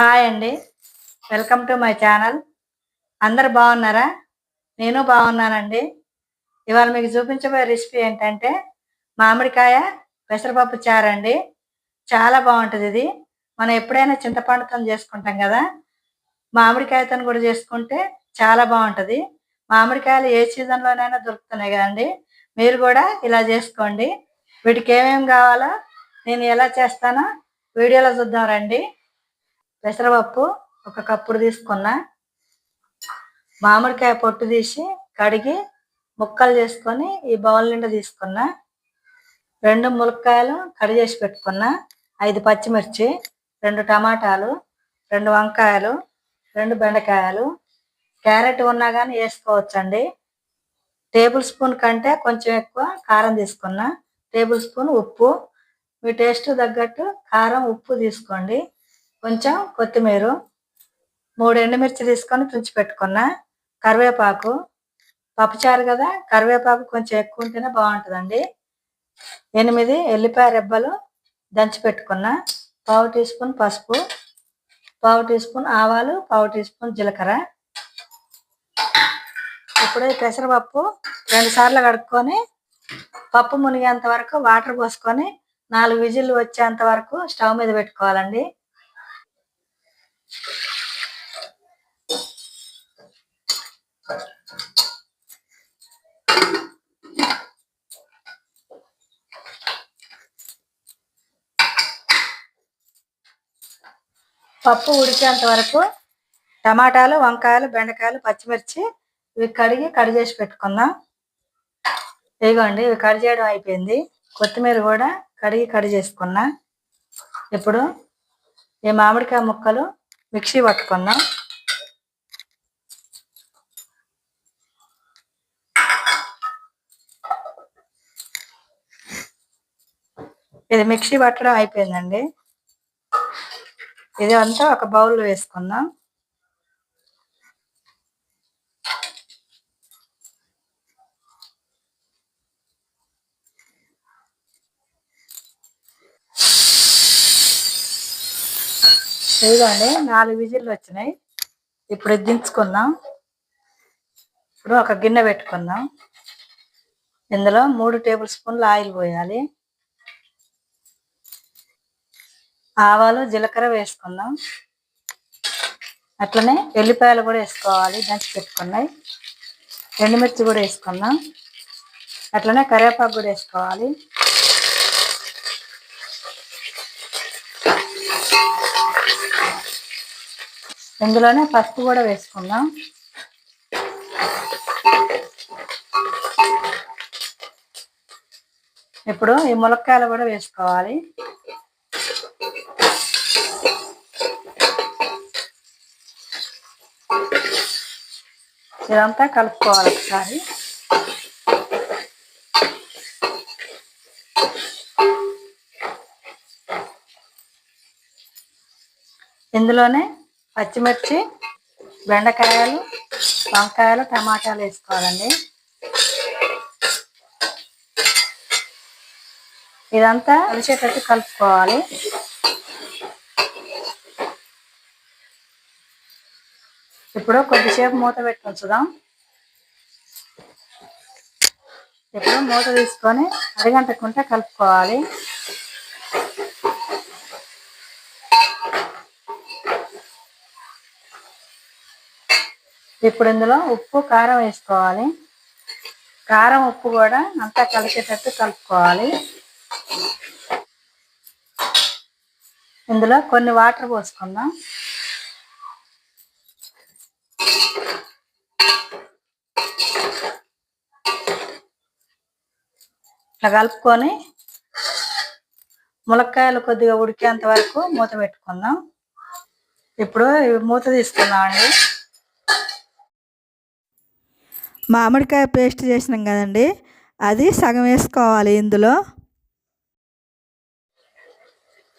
Hi అండి. Welcome to my channel. అందరు బాగున్నారా? నేను బాగున్నానండి. ఇవాళ మీకు చూపించబోయే రెసిపీ ఏంటంటే మామిడికాయ పెసరపప్పు చారు అండి చాలా బాగుంటుంది ఇది. మనం ఎప్పుడైనా చింతపండుతో చేసుకుంటాం కదా. మామిడికాయతో కూడా చేసుకుంటే చాలా బాగుంటుంది. మామిడికాయలు ఏ సీజన్లోనైనా దొరుకుతున్నాయి కదండి. మీరు కూడా ఇలా చేసుకోండి. వీటికి ఏమేమి కావాలో నేను ఎలా చేస్తానో వీడియోలో చూద్దాం రండి. పెసరపప్పు ఒక కప్పుడు తీసుకున్నా మామిడికాయ పొట్టు తీసి కడిగి ముక్కలు చేసుకొని ఈ బౌల్ నిండా తీసుకున్నా రెండు ములక్కాయలు కడి చేసి పెట్టుకున్నా ఐదు పచ్చిమిర్చి రెండు టమాటాలు రెండు వంకాయలు రెండు బెండకాయలు. క్యారెట్ ఉన్నా కానీ వేసుకోవచ్చండి. టేబుల్ స్పూన్ కంటే కొంచెం ఎక్కువ కారం తీసుకున్నా టేబుల్ స్పూన్ ఉప్పు. మీ టేస్ట్ తగ్గట్టు కారం ఉప్పు తీసుకోండి. కొంచెం కొత్తిమీర మూడు ఎండుమిర్చి తీసుకొని తుంచి పెట్టుకున్నా. కరివేపాకు పప్పుచారు కదా కరివేపాకు కొంచెం ఎక్కువ ఉంటేనే బాగుంటుందండి. ఎనిమిది ఎల్లిపాయ రెబ్బలు దంచి పెట్టుకున్న. పావు టీ స్పూన్ పసుపు పావు టీ స్పూన్ ఆవాలు పావు టీ స్పూన్ జీలకర్ర. ఇప్పుడు ఈ పెసరపప్పు రెండు సార్లు కడుక్కొని పప్పు మునిగేంత వరకు వాటర్ పోసుకొని నాలుగు విజిల్లు వచ్చేంత వరకు స్టవ్ మీద పెట్టుకోవాలండి. పప్పు ఉడికేంత వరకు టమాటాలు వంకాయలు బెండకాయలు పచ్చిమిర్చి ఇవి కడిగి కడి చేసి పెట్టుకుందాం. ఇదిగోండి ఇవి కడి చేయడం అయిపోయింది. కొత్తిమీర కూడా కడిగి కడి చేసుకున్నా. ఇప్పుడు ఈ మామిడికాయ ముక్కలు మిక్సీ పట్టుకుందాం. ఇది మిక్సీ పట్టడం అయిపోయిందండి. ఇది అంతా ఒక బౌల్ వేసుకుందాం. ఇదిగోండి నాలుగు విజిల్లు వచ్చినాయి. ఇప్పుడు దించుకుందాం. ఇప్పుడు ఒక గిన్నె పెట్టుకుందాం. ఇందులో మూడు టేబుల్ స్పూన్లు ఆయిల్ పోయాలి. ఆవాలు జీలకర్ర వేసుకుందాం. అట్లనే ఎల్లిపాయలు కూడా వేసుకోవాలి దంచి పెట్టుకున్నాయి. ఎండుమిర్చి కూడా వేసుకుందాం. అట్లనే కరివేపాకు కూడా వేసుకోవాలి. ఇందులోనే పసుపు కూడా వేసుకుందాం. ఇప్పుడు ఈ ములక్కాయలు కూడా వేసుకోవాలి. ఇదంతా కలుపుకోవాలి ఒకసారి. ఇందులోనే పచ్చిమిర్చి బెండకాయలు వంకాయలు టమాటాలు వేసుకోవాలండి. ఇదంతా కలిసేటట్టు కలుపుకోవాలి. ఇప్పుడు కొద్దిసేపు మూత పెట్టి ఉంచుదాం ఇప్పుడు మూత తీసుకొని అరగంటకుంటే కలుపుకోవాలి. ఇప్పుడు ఇందులో ఉప్పు కారం వేసుకోవాలి. కారం ఉప్పు కూడా అంతా కలిసేటట్టు కలుపుకోవాలి. ఇందులో కొన్ని వాటర్ పోసుకుందాం. ఇట్లా కలుపుకొని ములక్కాయలు కొద్దిగా ఉడికేంత వరకు మూత పెట్టుకుందాం. ఇప్పుడు మూత తీసుకుందాం అండి మామిడికాయ పేస్ట్ చేసినాం కదండి అది సగం వేసుకోవాలి ఇందులో.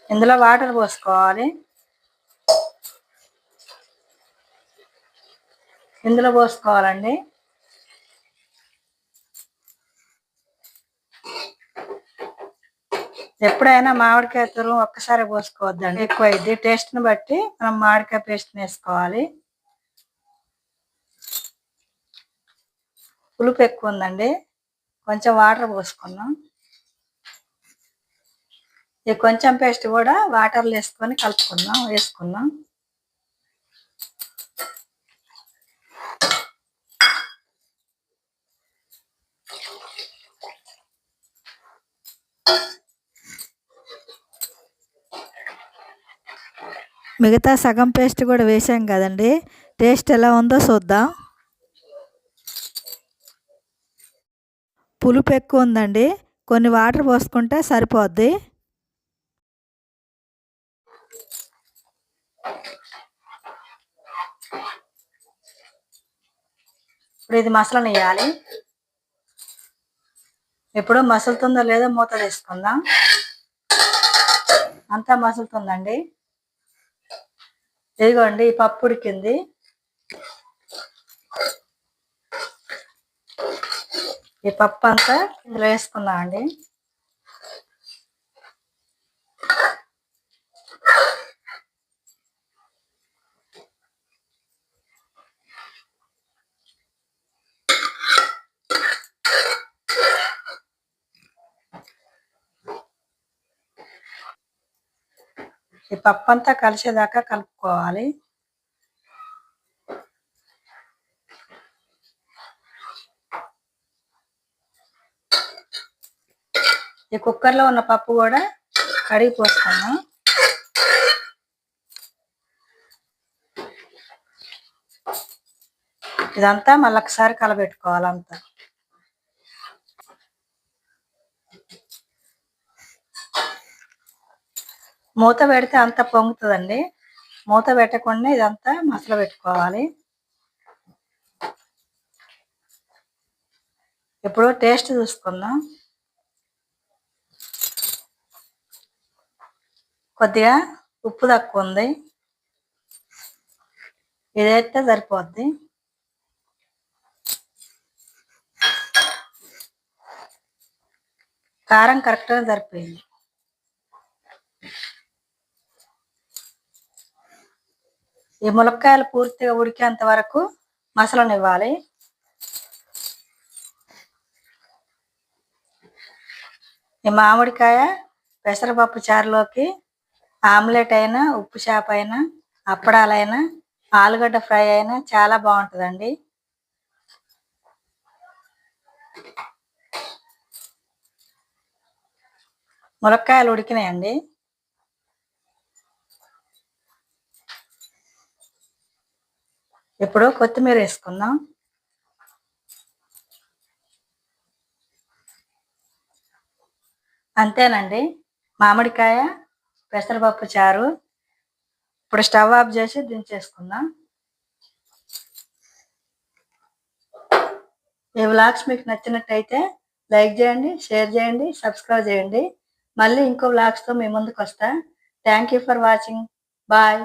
ఇందులో వాటర్ పోసుకోవాలి. ఇందులో పోసుకోవాలండి. ఎప్పుడైనా మామిడికాయ తురుము ఒక్కసారి పోసుకోవద్దండి ఎక్కువ అయింది టేస్ట్ని బట్టి మనం మామిడికాయ పేస్ట్ వేసుకోవాలి. పులుపు ఎక్కువ ఉందండి కొంచెం వాటర్ పోసుకున్నాం. ఈ కొంచెం పేస్ట్ కూడా వాటర్లో వేసుకొని కలుపుకుందాం వేసుకున్నాం. మిగతా సగం పేస్ట్ కూడా వేసాం కదండి. టేస్ట్ ఎలా ఉందో చూద్దాం. పులుపు ఎక్కువ ఉందండి. కొన్ని వాటర్ పోసుకుంటే సరిపోద్ది. ఇప్పుడు ఇది మసాలా వేయాలి ఎప్పుడో మసులుతుందో లేదో మూత తీసుకుందాం అంతా మసులుతుందండి. ఇదిగోండి ఈ పప్పు ఉడికింది. ఈ పప్పు అంతా ఇందులో వేసుకుందాం అండి ఈ పప్పు అంతా కలిసేదాకా కలుపుకోవాలి. ఈ కుక్కర్లో ఉన్న పప్పు కూడా కడిగి పోసుకున్నాం ఇదంతా మళ్ళీ ఒకసారి కలబెట్టుకోవాలి అంతా. మూత పెడితే అంత పొంగుతుందండి. మూత పెట్టకుండా ఇదంతా మసలు పెట్టుకోవాలి. ఇప్పుడు టేస్ట్ చూసుకుందాం. కొద్దిగా ఉప్పు తక్కువ ఉంది. ఇదైతే సరిపోద్ది. కారం కరెక్ట్గా సరిపోయింది. ఈ ములక్కాయలు పూర్తిగా ఉడికేంత వరకు మసలనివ్వాలి. ఈ మామిడికాయ పెసరపప్పు చారులోకి ఆమ్లెట్ అయినా ఉప్పు చేప అయినా అప్పడాలైనా ఆలుగడ్డ ఫ్రై అయినా చాలా బాగుంటుందండి. ములక్కాయలు ఉడికినాయండి. ఇప్పుడు కొత్తిమీర వేసుకుందాం. అంతేనండి. మామిడికాయ పెసరపప్పు చారు. ఇప్పుడు స్టవ్ ఆఫ్ చేసి దించేసుకుందాం. ఈ వ్లాగ్స్ మీకు నచ్చినట్టయితే లైక్ చేయండి షేర్ చేయండి సబ్స్క్రైబ్ చేయండి. మళ్ళీ ఇంకో వ్లాగ్స్తో మీ ముందుకు వస్తా thank you for watching. Bye.